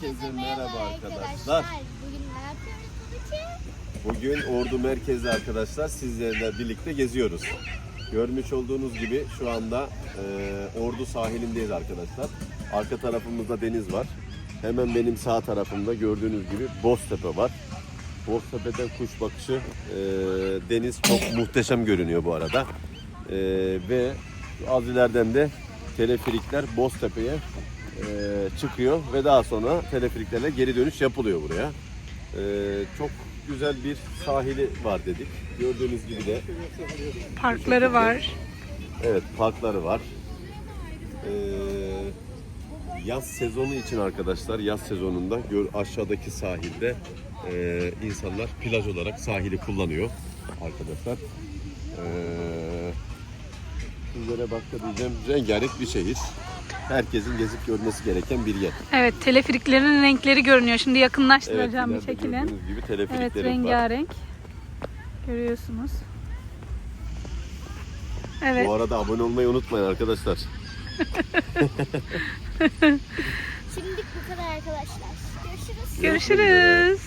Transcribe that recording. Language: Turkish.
Herkese merhaba arkadaşlar. Bugün ne yapıyoruz babacığım? Bugün Ordu merkezde arkadaşlar sizlerle birlikte geziyoruz. Görmüş olduğunuz gibi şu anda e, Ordu sahilindeyiz arkadaşlar. Arka tarafımızda deniz var. Hemen benim sağ tarafımda gördüğünüz gibi Boztepe var. Boztepe'den kuş bakışı e, deniz çok muhteşem görünüyor bu arada. E, ve az ileriden de teleferikler Boztepe'ye çıkıyor ve daha sonra teleferiklerle geri dönüş yapılıyor buraya. E, çok güzel bir sahili var dedik. Gördüğünüz gibi de Parkları var. Evet parkları var. Ee, yaz sezonu için arkadaşlar yaz sezonunda gör, aşağıdaki sahilde e, insanlar plaj olarak sahili kullanıyor arkadaşlar. Ee, sizlere başka diyeceğim rengarenk bir şehir. Herkesin gezip görmesi gereken bir yer. Evet teleferiklerin renkleri görünüyor. Şimdi yakınlaştıracağım ileride bir şekilde. gördüğünüz gibi Evet teleferiklerimiz var. rengarenk. Görüyorsunuz. Evet. Bu arada abone olmayı unutmayın arkadaşlar. Şimdilik bu kadar arkadaşlar. Görüşürüz. Görüşürüz.